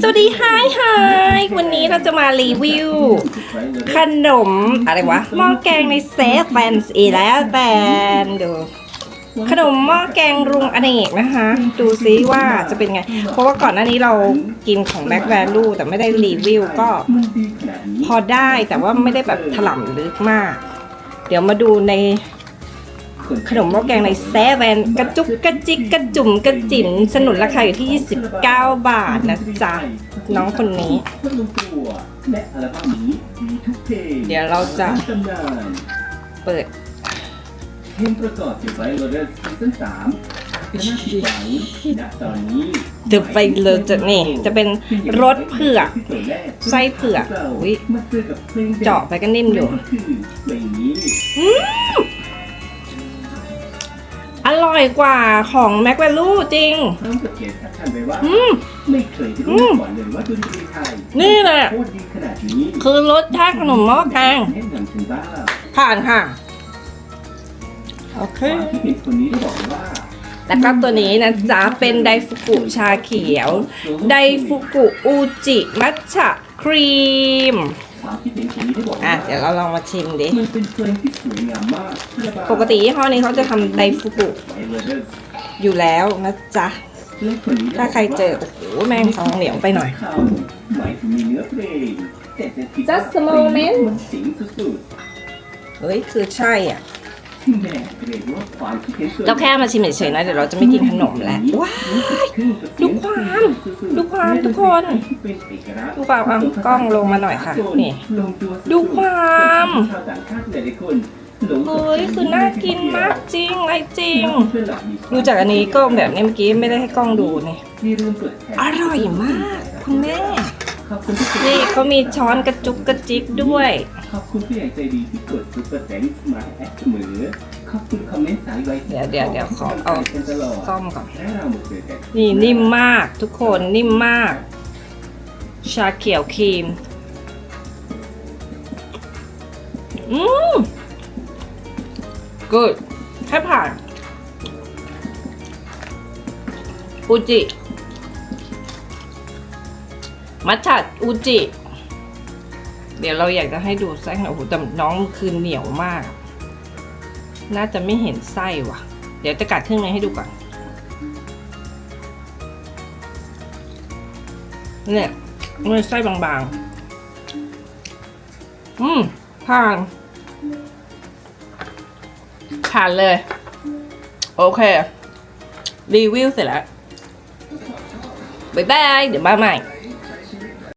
สวัสดีไฮไฮวันนี้เราจะมารีวิว ขนม อะไรวะหม้อแกงในเซฟแฟนซีแล้วแฟนดูขนมหม้อแกงรุงอเนกนะคะ ดูซิว่าจะเป็นไง เพราะว่าก่อนหน้านี้เรากินของแบ็คแวลูแต่ไม่ได้รีวิวก็ พอได้แต่ว่าไม่ได้แบบถล่ำลึกมาก เดี๋ยวมาดูใน ขนมหม้อแกงในเซเว่นกระจุกกระจิกกระจุ่มกระจิ๋มสนุนราคาอยู่ที่ 29 บาทนะจ๊ะ น้องคนนี้และอัลบั้มนี้มีทุกเพลงเดี๋ยวเราจะตำนานเปิดเพลงประกอบเก็บไว้โรเดอร์ซีซั่นสามคณะที่หวังณตอนนี้เดี๋ยวไปเลยจะนี่ จะเป็นรสเผือกไส้เผือกอุ๊ยมาเจอกับเพลงด็ดเจาะไปก็นิ่มอยู่นั่นก็คื อเพลงนี้อร่อยกว่าของแม็กแวลูจริงพร้อมกับเขียนแคปชั่นไว้ว่า อืม ไม่เคยที่รู้มาก่อนเลยว่าดนตรีไทยนี่แหละ โคตรดีขนาดนี้คือรสชาติขนมหม้อแกงแนะนำคุณบ้างผ่านค่ะ โอเค ความคิดเห็นคนนี้ได้บอกว่า แล้วก็ตัวนี้นะจ๊ะเป็นไดฟุกุชาเขียว ไดฟุกุอูจิมัทฉะครีม ความคิดเห็นคนนี้ได้บอกอะว่าเดี๋ยวเราลองมาชิมดิ มันเป็นเพลงที่สวยงามมากปกติยี่ห้อนี้เขาจะทำไดฟุกุไวเลอร์อยู่แล้วนะจ๊ะและคนนี้ได้บอกว่ถ้าใครเจอ โอ้โห แม่งสองเหนียวไปหน่อยคำหมายถึงมีเนื้อเพลงแต่จะคิดว่า Just a moment มันสิงสุดเฮ้ย คือใช่อะๆแม่ เรียกว่าความคิดเห็นส่วนเราแค่มาชิมเฉยๆนะเดี๋ยวเราจะไม่กินขนมแล้วว้ายดูความดูความทุกคนดูความเอากล้องลงมาหน่อยค่ะนี่ดูความชาวต่างชาติหลายๆคนหลงเฮ้ยคือน่ากินมากจริงอะไรจริงเพื่อนหลับมีควมดูจากอันนี้ก็แบบนี้เมื่อกี้ไม่ได้ให้กล้องดูนี่ที่เริ่มเปิดแผนอร่อยมาก คุณแม่ ขอบคุณที่นี่เขามีช้อนกระจุกกระจิกด้วย ขอบคุณผู้ใหญ่ใจดีที่กดซุปเปอร์แตงมาแอดเสมอขอบคุณคอมเมนต์สายไว้เดี๋ยวเดี๋ยวเดี๋ยวขอเอากันตลอดซ่อมก่อน และเรามาเจอกันนี่นิ่มมากทุกคนนิ่มมาก ชาเขียวครีม อืม good แค่ผ่านอูจิ มัทฉะอูจิ เดี๋ยวเราอยากจะให้ดูไส้ขนมโอ้โหแต่น้องคือเหนียวมาก น่าจะไม่เห็นไส้ว่ะ เดี๋ยวจะกัดครึ่งในให้ดูก่อน เนี่ยมันไส้บางๆ อืมผ่านผ่านเลย โอเค รีวิวเสร็จแล้ว บ๊ายบาย เดี๋ยวมาใหม่